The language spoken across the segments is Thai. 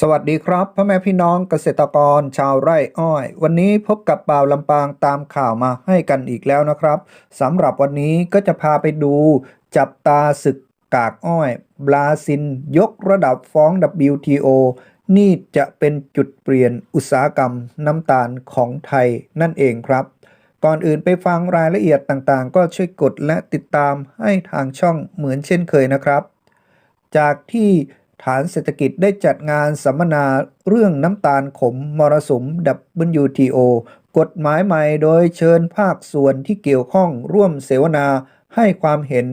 สวัสดีครับพ่อแม่พี่น้องเกษตรกรชาวไร่อ้อย วันนี้พบกับบ่าวลำปางตามข่าวมาให้กันอีกแล้วนะครับสำหรับวันนี้ก็จะพาไปดู จับตาศึกกากอ้อย บราซิลยกระดับฟ้อง WTO นี่จะเป็นจุดเปลี่ยนอุตสาหกรรมน้ำตาลของไทยนั่นเองครับ ก่อนอื่นไปฟังรายละเอียดต่างๆ ก็ช่วยกดและติดตามให้ทางช่องเหมือนเช่นเคยนะครับ จากที่ ฐานเศรษฐกิจได้จัดงานสัมมนาเรื่องน้ำตาลขมมรสุม WTO กฎหมายใหม่โดยเชิญภาคส่วนที่เกี่ยวข้องร่วมเสวนาให้ความเห็น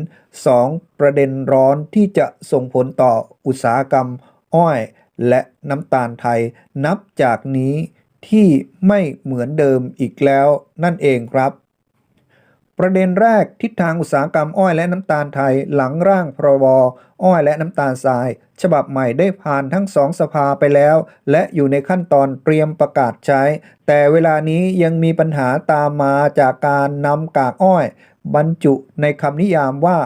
2 ประเด็นร้อนที่จะส่งผลต่ออุตสาหกรรม อ้อย และน้ำตาลไทย นับจากนี้ที่ไม่เหมือนเดิมอีกแล้วนั่นเองครับ ประเด็นแรกทิศทางอุตสาหกรรมอ้อยและน้ำตาลไทยหลังร่างพรบอ้อยและน้ำตาลทราย ฉบับใหม่ได้ผ่านทั้งสองสภาไปแล้ว และอยู่ในขั้นตอนเตรียมประกาศใช้ แต่เวลานี้ยังมีปัญหาตามมาจากการนำกากอ้อย บรรจุในคำนิยามว่า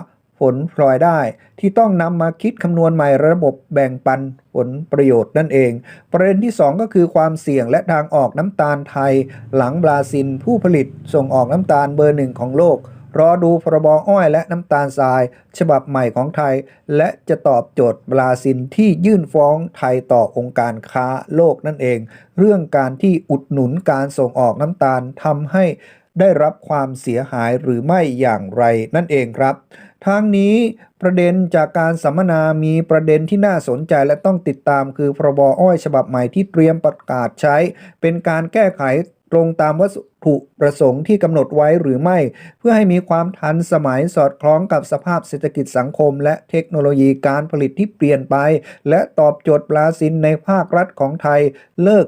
ลพลอยได้ ที่ต้องนำมาคิดคำนวณใหม่ระบบแบ่งปันผลประโยชน์นั่นเอง ประเด็นที่ 2 ก็คือความเสี่ยงและทางออกน้ำตาลไทย หลังบราซิลผู้ผลิตส่งออกน้ำตาลเบอร์หนึ่งของโลกรอดูพรบอ้อยและน้ำตาลทราย ฉบับใหม่ของไทย และจะตอบโจทย์บราซิลที่ยื่นฟ้องไทยต่อองค์การค้าโลกนั่นเอง เรื่องการที่อุดหนุนการส่งออกน้ำตาลทำให้ ได้รับความเสียหายหรือไม่อย่างไรนั่นเองครับทั้งนี้ประเด็นจากการสัมมนามีประเด็นที่น่าสนใจและต้องติดตามคือพรบอ้อยฉบับใหม่ที่เตรียมประกาศใช้ เป็นการแก้ไขตรงตามวัตถุประสงค์ที่กำหนดไว้หรือไม่ เพื่อให้มีความทันสมัยสอดคล้องกับสภาพเศรษฐกิจสังคม และเทคโนโลยีการผลิตที่เปลี่ยนไป และตอบโจทย์บราซิลในภาครัฐของไทย เลิก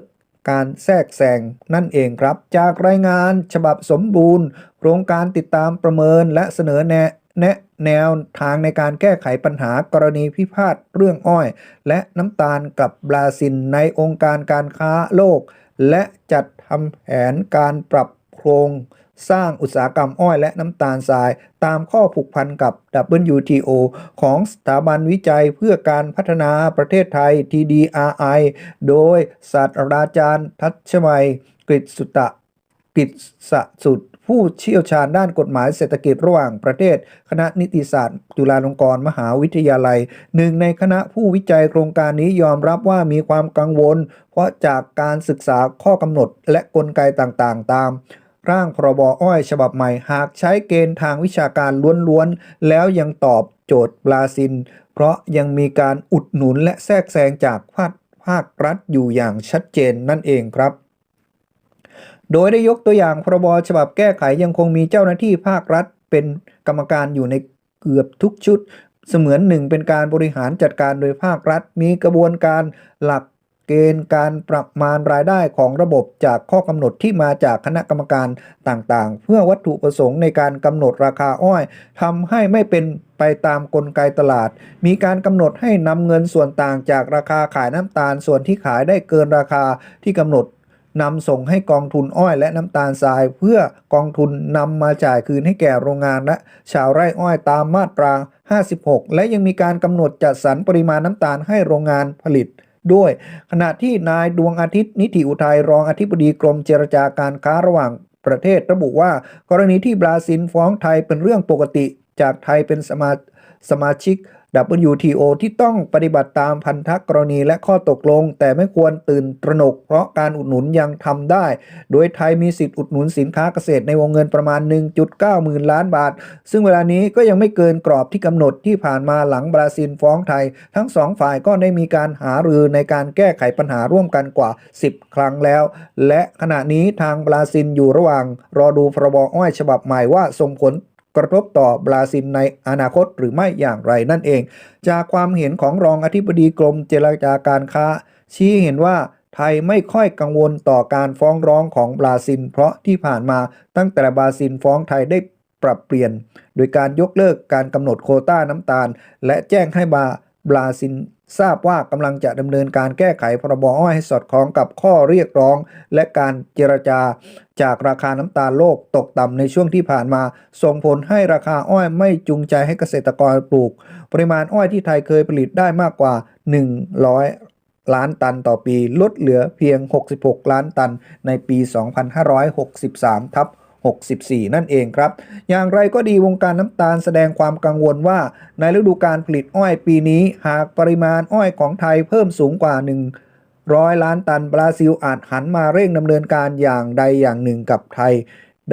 การแทรกแซงนั่นเองครับ จากรายงานฉบับสมบูรณ์ โครงการติดตามประเมินและเสนอแนะแนะแนวทางในการแก้ไขปัญหากรณีพิพาทเรื่องอ้อย และน้ำตาลกับบราซิลในองค์การการค้าโลก และจัดทำแผนการปรับโครง สร้างอุตสาหกรรมอ้อยและน้ำตาลทราย ตามข้อผูกพันกับ WTO ของสถาบันวิจัยเพื่อการพัฒนาประเทศไทย TDRI โดยศาสตราจารย์ทัชมัยกฤษสุตะกฤษสุดผู้เชี่ยวชาญด้านกฎหมายเศรษฐกิจระหว่างประเทศ คณะนิติศาสตร์จุฬาลงกรณ์มหาวิทยาลัย หนึ่งในคณะผู้วิจัยโครงการนี้ยอมรับว่ามีความกังวล เพราะจากการศึกษาข้อกำหนดและกลไกต่างๆ ตาม ร่างพรบอ้อยฉบับใหม่หากใช้เกณฑ์ทางวิชาการล้วนๆ แล้วยังตอบโจทย์บราซิล เพราะยังมีการอุดหนุนและแทรกแซงจากภาคภาครัฐอยู่อย่างชัดเจนนั่นเองครับ โดยได้ยกตัวอย่างพรบฉบับแก้ไขยังคงมีเจ้าหน้าที่ภาครัฐเป็นกรรมการอยู่ในเกือบทุกชุด เสมือนหนึ่งเป็นการบริหารจัดการโดยภาครัฐ มีกระบวนการหลัก เกณฑ์การประมาณรายได้ของระบบจากข้อกำหนดที่มาจากคณะกรรมการต่างๆ เพื่อวัตถุประสงค์ในการกำหนดราคาอ้อยทำให้ไม่เป็นไปตามกลไกตลาด มีการกำหนดให้นำเงินส่วนต่างจากราคาขายน้ำตาลส่วนที่ขายได้เกินราคาที่กำหนดนำส่งให้กองทุนอ้อยและน้ำตาลทราย เพื่อกองทุนนำมาจ่ายคืนให้แก่โรงงานและชาวไร่อ้อยตามมาตรา 56 และยังมีการกำหนดจัดสรรปริมาณน้ำตาลให้โรงงานผลิต ด้วย ขณะที่นายดวงอาทิตย์นิติอุทัยรองอธิบดีกรมเจรจาการค้าระหว่างประเทศระบุว่ากรณีที่บราซิลฟ้องไทยเป็นเรื่องปกติ จากไทยเป็นสมา สมาชิก WTO ที่ต้องปฏิบัติตามพันธกรณีและข้อตกลง แต่ไม่ควรตื่นตระหนก เพราะการอุดหนุนยังทำได้ โดยไทยมีสิทธิ์อุดหนุนสินค้าเกษตรในวงเงินประมาณ 1.9 หมื่นล้านบาท ซึ่งเวลานี้ก็ยังไม่เกินกรอบที่กำหนดที่ผ่านมาหลังบราซิลฟ้องไทย ทั้งสองฝ่ายก็ได้มีการหารือในการแก้ไขปัญหาร่วมกันกว่า 10 ครั้งแล้ว และขณะนี้ทางบราซิลอยู่ระหว่าง รอดูพรบอ้อยฉบับใหม่ว่าส่งผล กระทบต่อบราซิลในอนาคตหรือไม่อย่างไรนั่นเอง จากความเห็นของรองอธิบดีกรมเจรจาการค้า ชี้เห็นว่าไทยไม่ค่อยกังวลต่อการฟ้องร้องของบราซิล เพราะที่ผ่านมาตั้งแต่บราซิลฟ้องไทยได้ปรับเปลี่ยน โดยการยกเลิกการกำหนดโคต้าน้ำตาล และแจ้งให้บาบราซิล ทราบว่ากำลังจะดำเนินการแก้ไขพรบอ้อยให้สอดคล้องกับข้อเรียกร้อง และการเจรจาจากราคาน้ำตาลโลกตกต่ำในช่วงที่ผ่านมา ส่งผลให้ราคาอ้อยไม่จูงใจให้เกษตรกรปลูก ปริมาณอ้อยที่ไทยเคยผลิตได้มากกว่า 100ล้านตันต่อปีลดเหลือเพียง 66 ล้านตันในปี 2563 ทับ 64 นั่นเองครับ อย่างไรก็ดีวงการน้ำตาลแสดงความกังวลว่า ในฤดูการผลิตอ้อยปีนี้ หากปริมาณอ้อยของไทยเพิ่มสูงกว่า100ล้านตันบราซิลอาจหันมาเร่งดำเนินการอย่างใดอย่างหนึ่งกับไทย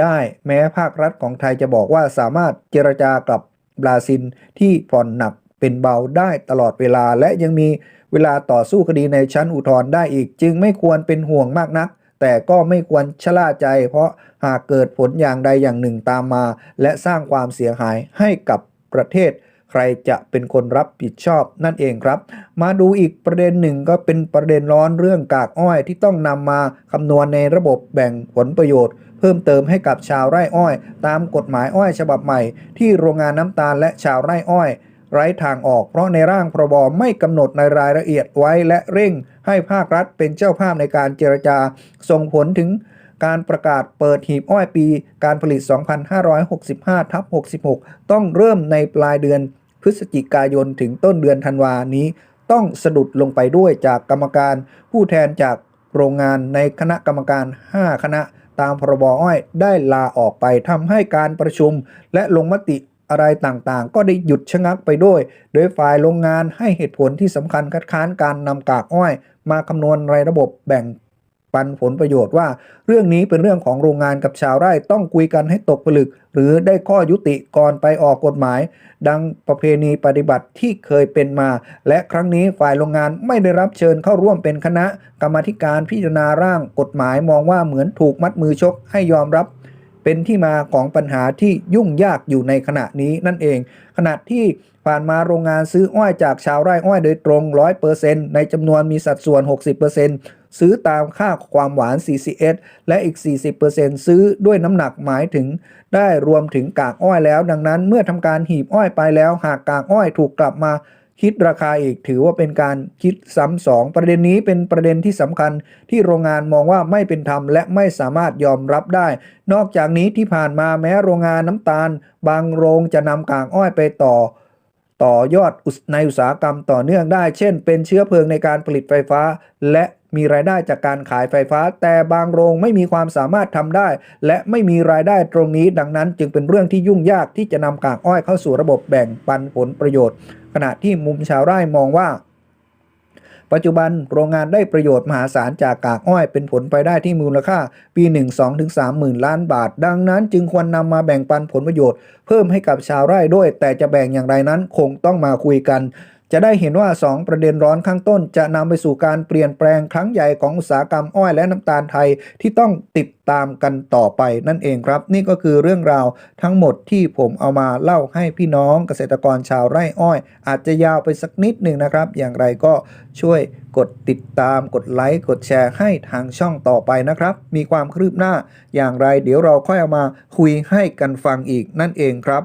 ได้แม้ภาครัฐของไทยจะบอกว่าสามารถเจรจากับบราซิลที่ผ่อนหนักเป็นเบาได้ตลอดเวลาและยังมีเวลาต่อสู้คดีในชั้นอุทธรณ์ได้อีก จึงไม่ควรเป็นห่วงมากนัก แต่ก็ไม่ควรชะล่าใจ เพราะหากเกิดผลอย่างใดอย่างหนึ่งตามมา และสร้างความเสียหายให้กับประเทศ ใครจะเป็นคนรับผิดชอบนั่นเองครับ มาดูอีกประเด็นหนึ่งก็เป็นประเด็นร้อนเรื่องกากอ้อยที่ต้องนำมาคำนวณในระบบแบ่งผลประโยชน์เพิ่มเติมให้กับชาวไร่อ้อย ตามกฎหมายอ้อยฉบับใหม่ ที่โรงงานน้ำตาลและชาวไร่อ้อย ไร้ทางออก เพราะในร่างพรบไม่กำหนดในรายละเอียดไว้และเร่งให้ภาครัฐเป็นเจ้าภาพในการเจรจา ส่งผลถึงการประกาศเปิดหีบอ้อยปี การผลิต 2565ทับ66 ต้องเริ่มในปลายเดือนพฤศจิกายนถึงต้นเดือนธันวานี้ ต้องสะดุดลงไปด้วยจากกรรมการ ผู้แทนจากโรงงานในคณะกรรมการ 5 คณะตามพรบอ้อยได้ลาออกไปทำให้การประชุมและลงมติ อะไรต่างๆ ก็ได้หยุดชะงักไปด้วย โดยฝ่ายโรงงานให้เหตุผลที่สำคัญคัดค้านการนำกากอ้อย มาคำนวณในระบบแบ่งปันผลประโยชน์ว่า เรื่องนี้เป็นเรื่องของโรงงานกับชาวไร่ต้องคุยกันให้ตกผลึก หรือได้ข้อยุติก่อนไปออกกฎหมาย ดังประเพณีปฏิบัติที่เคยเป็นมา และครั้งนี้ฝ่ายโรงงานไม่ได้รับเชิญเข้าร่วมเป็นคณะ กรรมธิการพิจารณาร่างกฎหมายมองว่าเหมือนถูกมัดมือชกให้ยอมรับ เป็นที่มาของปัญหาที่ยุ่งยากอยู่ในขณะนี้นั่นเอง ขณะที่ผ่านมาโรงงานซื้ออ้อยจากชาวไร่อ้อยโดยตรง 100%ในจำนวนมีสัดส่วน 60%ซื้อตามค่าความหวาน CCS และอีก 40%ซื้อด้วยน้ำหนักหมายถึง ได้รวมถึงกากอ้อยแล้ว ดังนั้นเมื่อทำการหีบอ้อยไปแล้ว หากกากอ้อยถูกกลับมา คิดราคาอีกถือว่าเป็นการคิดซ้ำสองประเด็นนี้เป็นประเด็นที่สำคัญที่โรงงานมองว่าไม่เป็นธรรมและไม่สามารถยอมรับได้ นอกจากนี้ที่ผ่านมาแม้โรงงานน้ำตาล บางโรงจะนำกากอ้อยไปต่อ ต่อยอดอุตในอุตสาหกรรมต่อเนื่องได้ เช่น เป็นเชื้อเพลิงในการผลิตไฟฟ้า และมีรายได้จากการขายไฟฟ้า แต่บางโรงไม่มีความสามารถทำได้ และไม่มีรายได้ตรงนี้ ดังนั้นจึงเป็นเรื่องที่ยุ่งยากที่จะนำกากอ้อยเข้าสู่ระบบแบ่งปันผลประโยชน์ ขณะที่มุมชาวไร่มองว่า ปัจจุบันโรงงานได้ประโยชน์มหาศาลจากกากอ้อยเป็นผลไปได้ที่มูลค่าปี1 2ถึง3หมื่นล้านบาท ดังนั้นจึงควรนำมาแบ่งปันผลประโยชน์ เพิ่มให้กับชาวไร่ด้วย แต่จะแบ่งอย่างไรนั้นคงต้องมาคุยกัน จะได้เห็นว่า 2 ประเด็นร้อนข้างต้น จะนำไปสู่การเปลี่ยนแปลงครั้งใหญ่ของอุตสาหกรรมอ้อยและน้ำตาลไทยที่ต้องติดตามกันต่อไปนั่นเองครับ นี่ก็คือเรื่องราวทั้งหมดที่ผมเอามาเล่าให้พี่น้องเกษตรกรชาวไร่อ้อย อาจจะยาวไปสักนิดหนึ่งนะครับ อย่างไรก็ช่วยกดติดตามกดไลค์กดแชร์ให้ทางช่องต่อไปนะครับ มีความคืบหน้าอย่างไร เดี๋ยวเราค่อยเอามาคุยให้กันฟังอีกนั่นเองครับ